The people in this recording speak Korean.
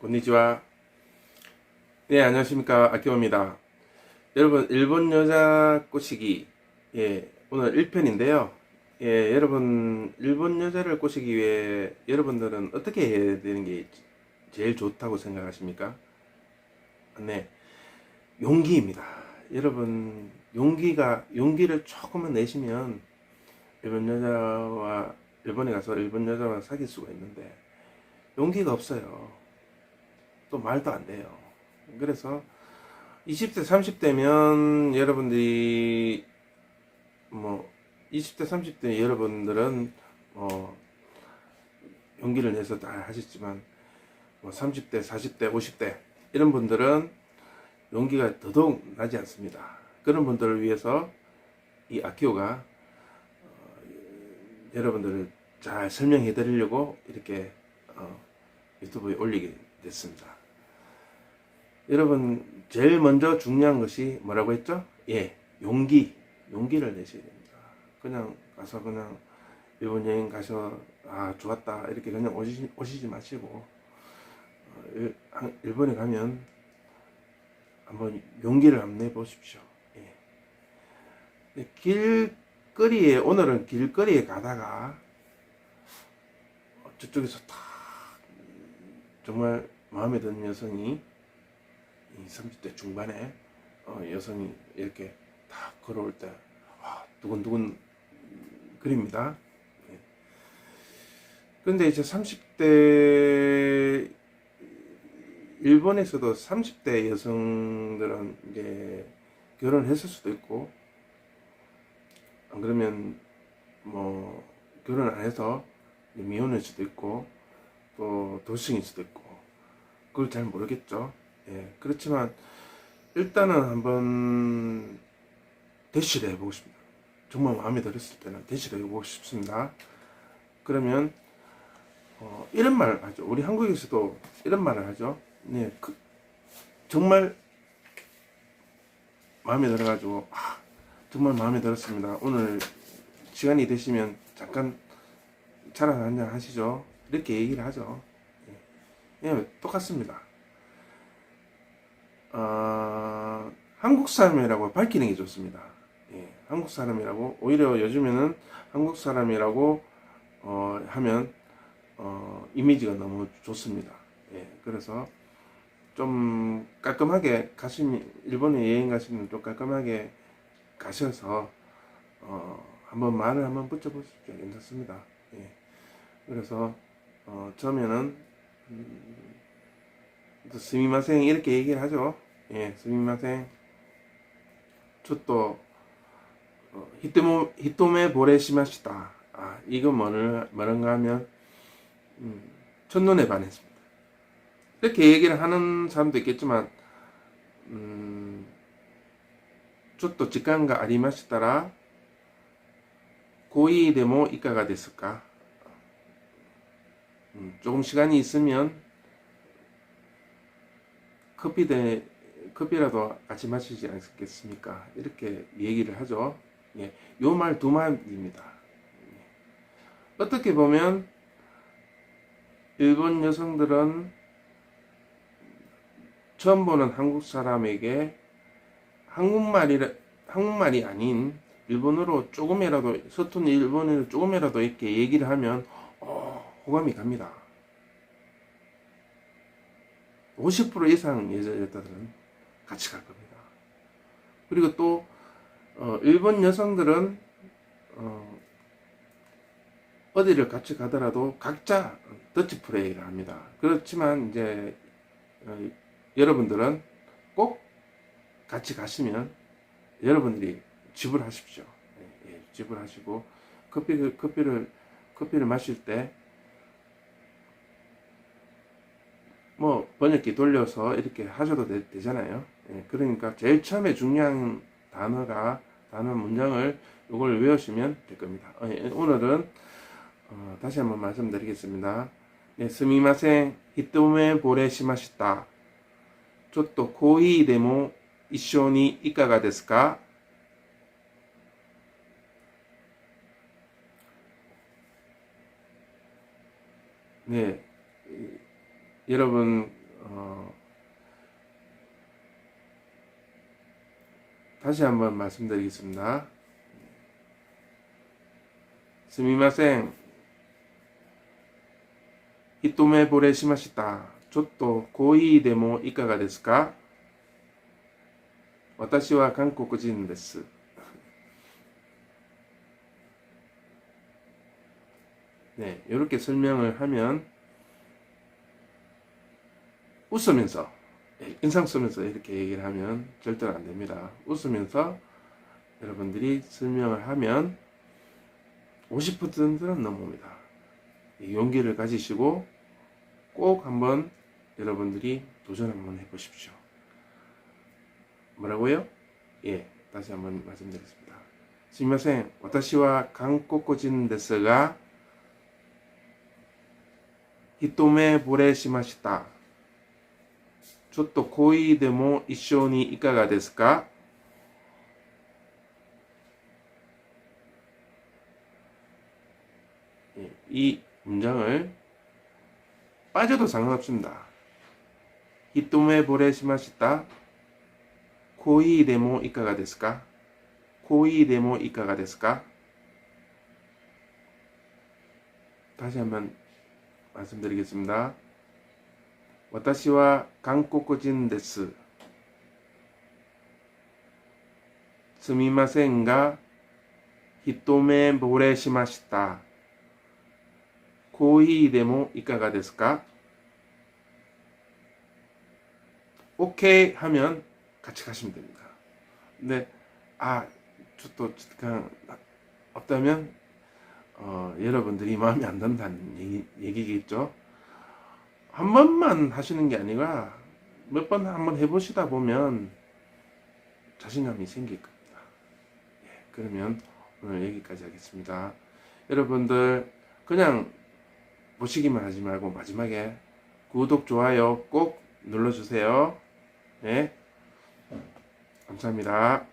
konnichiwa. 네, 안녕하십니까. 아키오입니다. 여러분, 일본 여자 꼬시기. 예, 오늘 1편인데요. 예, 여러분, 일본 여자를 꼬시기 위해 여러분들은 어떻게 해야 되는 게 제일 좋다고 생각하십니까? 네, 용기입니다. 여러분, 용기가, 용기를 조금만 내시면 일본 여자와, 일본에 가서 일본 여자와 사귈 수가 있는데, 용기가 없어요. 또 말도 안 돼요. 그래서 20대, 30대면 여러분들이 뭐 20대, 30대 여러분들은 뭐 용기를 내서 다 하셨지만 뭐 30대, 40대, 50대 이런 분들은 용기가 더더욱 나지 않습니다. 그런 분들을 위해서 이 아키오가 어, 여러분들을 잘 설명해 드리려고 이렇게 어, 유튜브에 올리게 됐습니다. 여러분, 제일 먼저 중요한 것이 뭐라고 했죠? 예, 용기. 용기를 내셔야 됩니다. 그냥 가서 그냥 일본 여행 가서, 아, 좋았다. 이렇게 그냥 오시, 오시지 마시고, 어, 일본에 가면 한번 용기를 한번 내보십시오. 예. 길거리에, 오늘은 길거리에 가다가 저쪽에서 탁 정말 마음에 드는 여성이 이 30대 중반에 어, 여성이 이렇게 딱 걸어올 때 아, 두근두근 그립니다. 예. 그런데 이제 30대 일본에서도 30대 여성들은 이제 결혼했을 수도 있고 안 그러면 뭐 결혼 안 해서 미혼일 수도 있고 또 도식일 수도 있고 그걸 잘 모르겠죠. 예, 그렇지만 일단은 한번 대시를 해보고 싶습니다. 정말 마음에 들었을 때는 대시를 해보고 싶습니다. 그러면 어, 이런 말 하죠. 우리 한국에서도 이런 말을 하죠. 네, 그, 정말 마음에 들어가지고 아, 정말 마음에 들었습니다. 오늘 시간이 되시면 잠깐 차라리 한잔 하시죠. 이렇게 얘기를 하죠. 예, 예, 똑같습니다. 어, 한국 사람이라고 밝히는 게 좋습니다. 예, 한국 사람이라고 오히려 요즘에는 한국 사람이라고 어, 하면 어, 이미지가 너무 좋습니다. 예, 그래서 좀 깔끔하게 가시면 일본에 여행 가시면 좀 깔끔하게 가셔서 어, 한번 말을 한번 붙여보십시오. 괜찮습니다. 예, 그래서 어, 처음에는 음, 또 스미마생 이렇게 얘기를 하죠. 예, 스미마생. 저또 어, 히토모 히토메 보레시마시다. 아, 이거 뭐를 뭐는가 하면 음, 첫눈에 반했습니다. 이렇게 얘기를 하는 사람도 있겠지만 음, 저또 직관가 아리마시다라 고이 데모 이카가 됐을까? 음, 조금 시간이 있으면 커피 대 커피라도 같이 마시지 않겠습니까? 이렇게 얘기를 하죠. 예, 요 말두 마디입니다. 예. 어떻게 보면 일본 여성들은 처음 보는 한국 사람에게 한국말이 한국말이 아닌 일본어로 조금이라도 서툰 일본어를 조금이라도 이렇게 얘기를 하면 어, 호감이 갑니다. 50% 이상 여자 여자들은 같이 갈 겁니다. 그리고 또 어, 일본 여성들은 어, 어디를 같이 가더라도 각자 더치 플레이를 합니다. 그렇지만 이제 어, 여러분들은 꼭 같이 가시면 여러분들이 지불하십시오. 예, 예, 지불하시고 커피를 커피를 커피를 마실 때 뭐 번역기 돌려서 이렇게 하셔도 되, 잖아요 그러니까 제일 처음에 중요한 단어가 단어 문장을 이걸 외우시면 될 겁니다. 어, 예, 오늘은 어, 다시 한번 말씀드리겠습니다. 네, 스미마생 히토메 보레시마시타. ちょっとコーヒーでも一緒にいかがですか 네, 이- 여러분 다시 한번 말씀드리겠습니다. 스미마생. 히토메 보레 시마시타. ちょっとコーヒーでもいかがですか私は韓国人です。 네, 이렇게 설명을 하면 웃으면서 예, 인상 쓰면서 이렇게 얘기를 하면 절대로 안 됩니다. 웃으면서 여러분들이 설명을 하면 50%는 넘어옵니다. 이 용기를 가지시고 꼭 한번 여러분들이 도전 한번 해보십시오. 뭐라고요? 예, 다시 한번 말씀드리겠습니다. すみません。私は韓国人ですが、一目惚れしました。 ちょっと恋でも一緒にいかがですか예, 이 문장을 빠져도 상관없습니다. 히토메 보레 시마시타 코이 데모 이카가 데스까? 코이 데모 이카가 데스까? 다시 한번 말씀드리겠습니다. 私は韓国人です。すみませんが、一目惚れしました。コーヒーでもいかがですか 오케이 하면 같이 가시면 됩니다. 근데 아, 저또 그냥 없다면 어, 여러분들이 마음에 안 든다는 얘기, 얘기겠죠. 한 번만 하시는 게 아니라 몇 번 한번 해보시다 보면 자신감이 생길 겁니다. 예, 그러면 오늘 여기까지 하겠습니다. 여러분들 그냥 보시기만 하지 말고 마지막에 구독, 좋아요 꼭 눌러주세요. 네. 감사합니다.